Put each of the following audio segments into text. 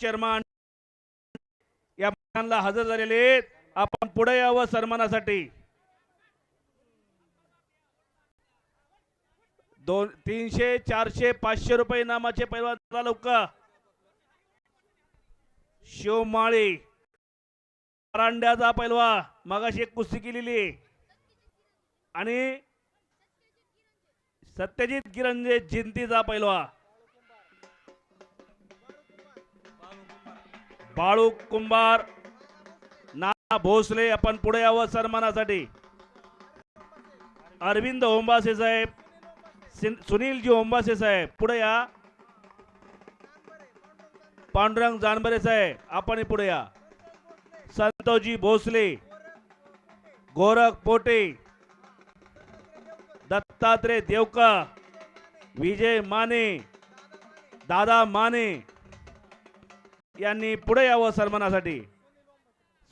Chairman या मैदानाला हजर झालेले आपण पुढे यावं सन्मानासाठी. दोन तीनशे चारशे पाचशे रुपये नामाचे पैलवान लोक शिवमाळी परांड्याचा पैलवा मगाशी एक कुस्ती केलेली. आहे. आणि सत्यजित गिरंजे जिंतीचा पैलवा. बाळू कुंभार नाना भोसले आपण पुढे यावं सन्मानासाठी. अरविंद होंबासे साहेब सुनीलजी होंबासे साहेब पुढे या. पांडुरंग जानबरे साहेब आपण पुढे या. संतोजी भोसले गोरख पोटे दत्तात्रय देवका विजय माने दादा माने यांनी पुढे यावं सन्मानासाठी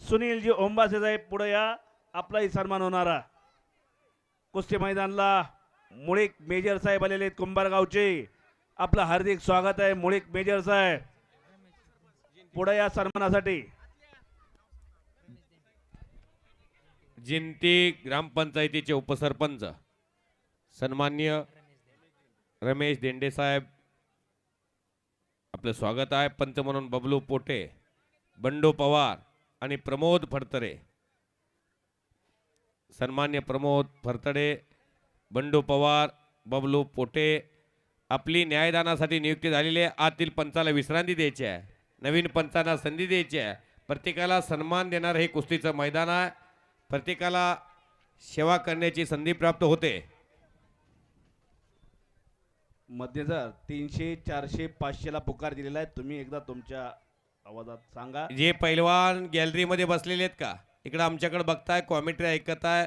सुनीलजी ओंबासे साहेब पुढे या आपलाही सन्मान होणारा कुस्ती मैदानला मुळीक मेजर साहेब आलेले आहेत कुंभारगावचे आपलं हार्दिक स्वागत आहे मुळीक मेजर साहेब पुढे या सन्मानासाठी जिंती ग्रामपंचायतीचे उपसरपंच सन्मान्य रमेश देंडे साहेब आपलं स्वागत आहे. पंच म्हणून बबलू पोटे बंडो पवार आणि प्रमोद फडतरे. सन्मान्य प्रमोद फरतडे बंडू पवार बबलू पोटे आपली न्यायदानासाठी नियुक्ती झालेली आहे. आतील पंचाला विश्रांती द्यायची आहे. नवीन पंचांना संधी द्यायची आहे. प्रत्येकाला सन्मान देणारं हे कुस्तीचं मैदान आहे. प्रत्येकाला सेवा करण्याची संधी प्राप्त होते. मध्ये जर तीनशे चारशे पाचशेला पुकार दिलेला आहे तुम्ही एकदा तुमच्या आवाजात सांगा. जे पैलवान गॅलरीमध्ये बसलेले आहेत का? इकडं आमच्याकडे बघताय कॉमेंट्री ऐकत आहे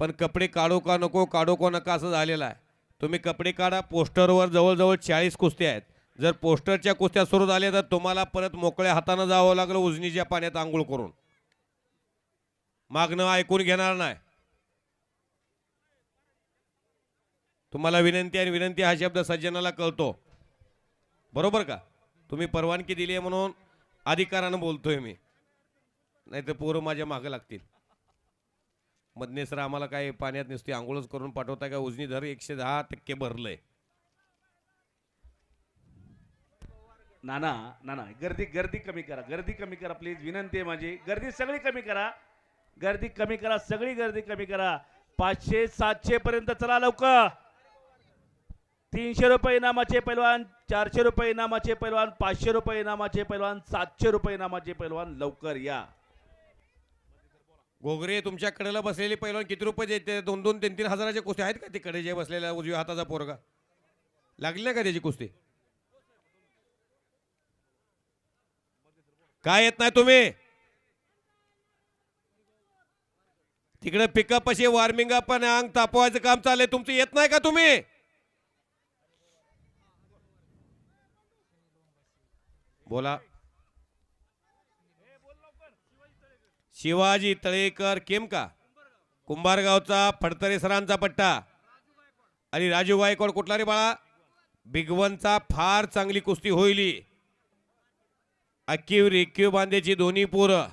पण कपडे काढू का नको काढू का नका असं झालेलं आहे. तुम्ही कपडे काढा पोस्टरवर जवळजवळ चाळीस कुस्त्या आहेत. जर पोस्टरच्या कुस्त्या सुरू झाल्या तर तुम्हाला परत मोकळ्या हातानं जावं लागलं उजनीच्या पाण्यात आंघोळ करून. मागणं ऐकून घेणार नाही. तुम्हाला विनंती आणि विनंती हा शब्द सज्जनाला कळतो. बरोबर का? तुम्ही परवानगी दिली आहे म्हणून अधिकारानं बोलतोय मी. नाही तर पोरं माझ्या मागं लागतील. मधने सर आम्हाला काय पाण्यात नुसती आंघोळच करून पाठवताय का? उजनी धर एकशे दहा टक्के भरलंय. नाना नाना गर्दी गर्दी कमी करा गर्दी कमी करा प्लीज विनंती आहे माझी. गर्दी सगळी कमी करा. गर्दी कमी करा सगळी गर्दी कमी करा. पाचशे सातशे पर्यंत चला लवकर. तीनशे रुपये इनामाचे पैलवान चारशे रुपये इनामाचे पैलवान पाचशे रुपये इनामाचे पैलवान सातशे रुपये इनामाचे पैलवान लवकर या. घोगरे तुमच्याकडेला बसलेले पैलवान किती रुपये देते? दोन दोन तीन तीन हजाराचे कुस्ती आहेत का तिकडे जे बसलेल्या उजव्या हाताचा पोरगा? लागली नाही का त्याची कुस्ती? काय येत नाही तुम्ही? तिकडे पिकअप अशी वॉर्मिंग अप आणि अंग तापवायचं काम चाललंय. तुमचं येत नाही का तुम्ही? बोला. शिवाजी तळेकर केमका कुंभारगावचा फडतरे सरांचा पट्टा. आणि राजू गायकवाड कुठला रे बाळा? बिगवनचा फार चांगली कुस्ती होईली. अक्कीव रेक्कीव बांधेची दोन्ही पोरं.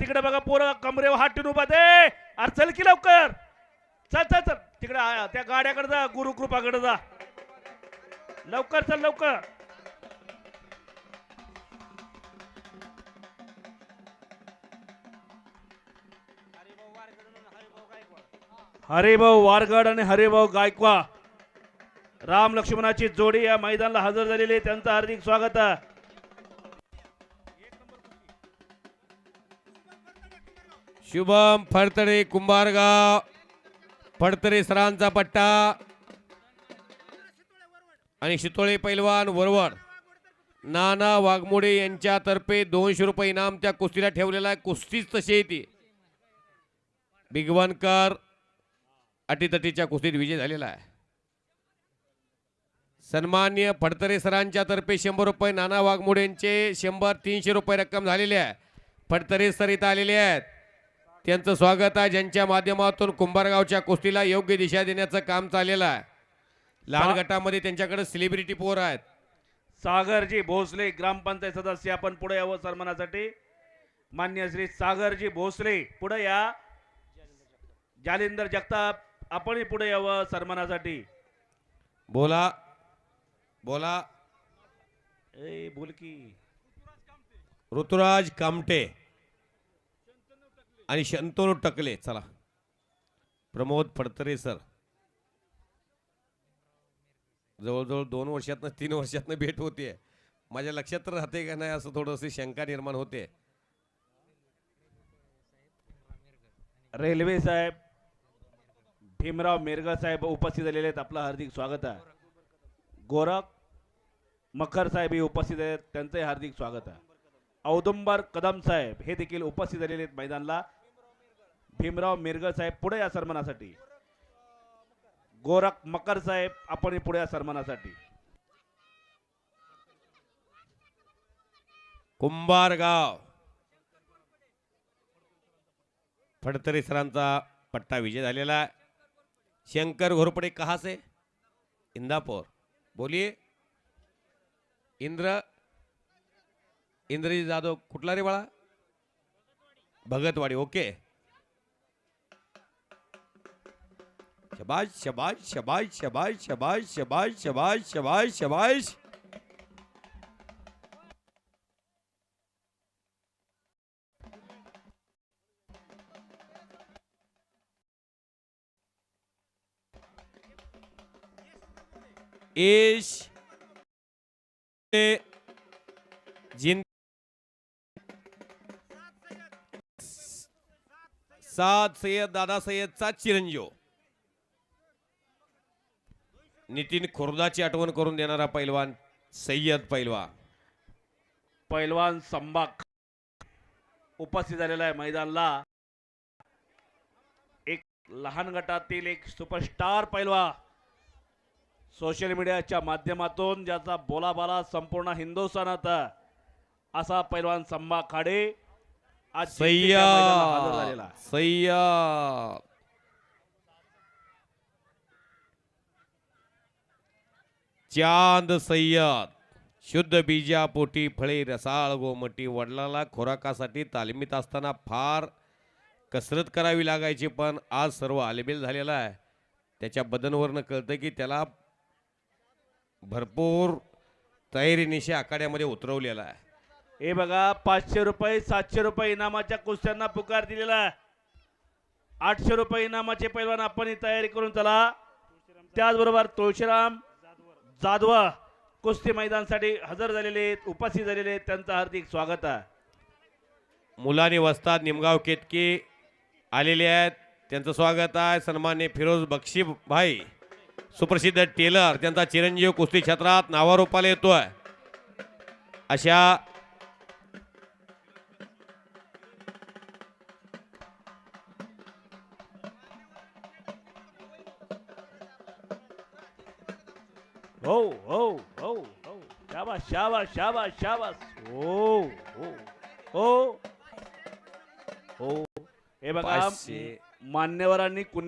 तिकडे बघा पोरं कमरेवर हात ठेवून उभा दे अरे चल की लवकर. चल चल चल. तिकडे त्या गाड्याकडे जा गुरुकृपाकडे जा. लवकर चल लवकर. हरिभाऊ वारगड आणि हरिभाऊ गायकवा. राम लक्ष्मणाची जोडी या मैदानाला हजर झालेली आहे. त्यांचं हार्दिक स्वागत. आहे शुभम फडतरे कुंभारगाव. फडतरे सरांचा पट्टा. आणि शितोळे पैलवान वरवड नाना वाघमोडे यांच्यातर्फे दोनशे रुपये इनाम त्या कुस्तीला ठेवलेला आहे. कुस्तीच तशी आहे ती. बिगवणकर अटीतटीच्या कुस्तीत विजय झालेला आहे. सन्मान्य फडतरे सरांच्या तर्फे शंभर रुपये नाना वाघमोडे यांचे शंभर तीनशे रुपये रक्कम झालेली आहे. फडतरे सर इथं आलेले आहेत. त्यांचं स्वागत आहे. ज्यांच्या माध्यमातून कुंभारगावच्या कुस्तीला योग्य दिशा देण्याचं काम चाललेलं आहे. लहान गटामध्ये त्यांच्याकडे सेलिब्रिटी पोर आहेत. सागरजी भोसले ग्रामपंचायत सदस्य आपण पुढे यावं सन्मानासाठी. मान्य श्री सागरजी भोसले पुढे या. जालिंदर जगताप आपणही पुढे यावं सन्मानासाठी. बोला बोला. ए बोल की. ऋतुराज कामटे आणि शंतनू टकले चला. प्रमोद फडतरे सर. जवळजवळ दोन वर्षातनं तीन वर्षातनं भेट होते माझ्या लक्षात तर राहते का नाही असं थोडंसं शंका निर्माण होते. रेल्वे साहेब भीमराव मेरगा साहेब उपस्थित झालेले आहेत. आपलं हार्दिक स्वागत आहे. गोरख मखर साहेब हे उपस्थित आहेत. त्यांचंही हार्दिक स्वागत आहे. औदुंबर कदम साहेब हे देखील उपस्थित झालेले आहेत मैदानला. भीमराव मिरगळ साहेब पुढे या सन्मानासाठी. गोरख मकर साहेब आपण पुढे या सन्मानासाठी. कुंभारगाव फडतरे सरांचा पट्टा विजय झालेला आहे. शंकर घोरपडे कहा से इंदापूर. बोलिये. इंद्र इंद्रजी जाधव कुठला रे बाळा? Bhagatwadi. Okay. Yavaş yavaş yavaş yavaş yavaş yavaş yavaş yavaş yavaş. İş. E, Cin. Saat Sayyid Dada Sayyid Saat Chiranjo Nitin खुर्दाची आठवण करून देणारा पैलवान सय्यद पैलवान. पैलवान संबाक उपस्थित झालेला आहे मैदानला. एक लहान गटातील एक सुपरस्टार पैलवा सोशल मीडियाच्या माध्यमातून ज्याचा बोलाबाला संपूर्ण हिंदुस्थानात असा पैलवान संबा खाडे आज जिंतीच्या मैदानात हजर झालेला आहे. सय्यद सय्यद चांद सय्यद. शुद्ध बीजापोटी फळे रसाळ गोमटी वडिलाला खोराकासाठी तालमीत असताना फार कसरत करावी लागायची पण आज सर्व आलेबेल झालेला आहे. त्याच्या बदनवरनं कळतं की त्याला भरपूर तयारीनिशी आखाड्यामध्ये उतरवलेला आहे. हे बघा पाचशे रुपये सातशे रुपये इनामाच्या कुस्त्यांना पुकार दिलेला आहे. आठशे रुपये इनामाचे पैलवान आपण ही तयारी करून चला. त्याचबरोबर तुळशीराम जाधवा कुस्ती मैदानसाठी हजर झालेले आहेत उपस्थित झालेले आहेत. त्यांचं हार्दिक स्वागत आहे. मुलांनी वस्ताद निमगाव केतकी आलेले आहेत. त्यांचं स्वागत आहे. सन्मान्य फिरोज बक्षी भाई सुप्रसिद्ध टेलर त्यांचा चिरंजीव कुस्ती क्षेत्रात नावारूपाला येतोय. अशा हो हो हो हो. शाबास शाबास शाबास शाबास. हो हो हो. हो. हे बघा पाचशे. मान्यवरांनी कुणी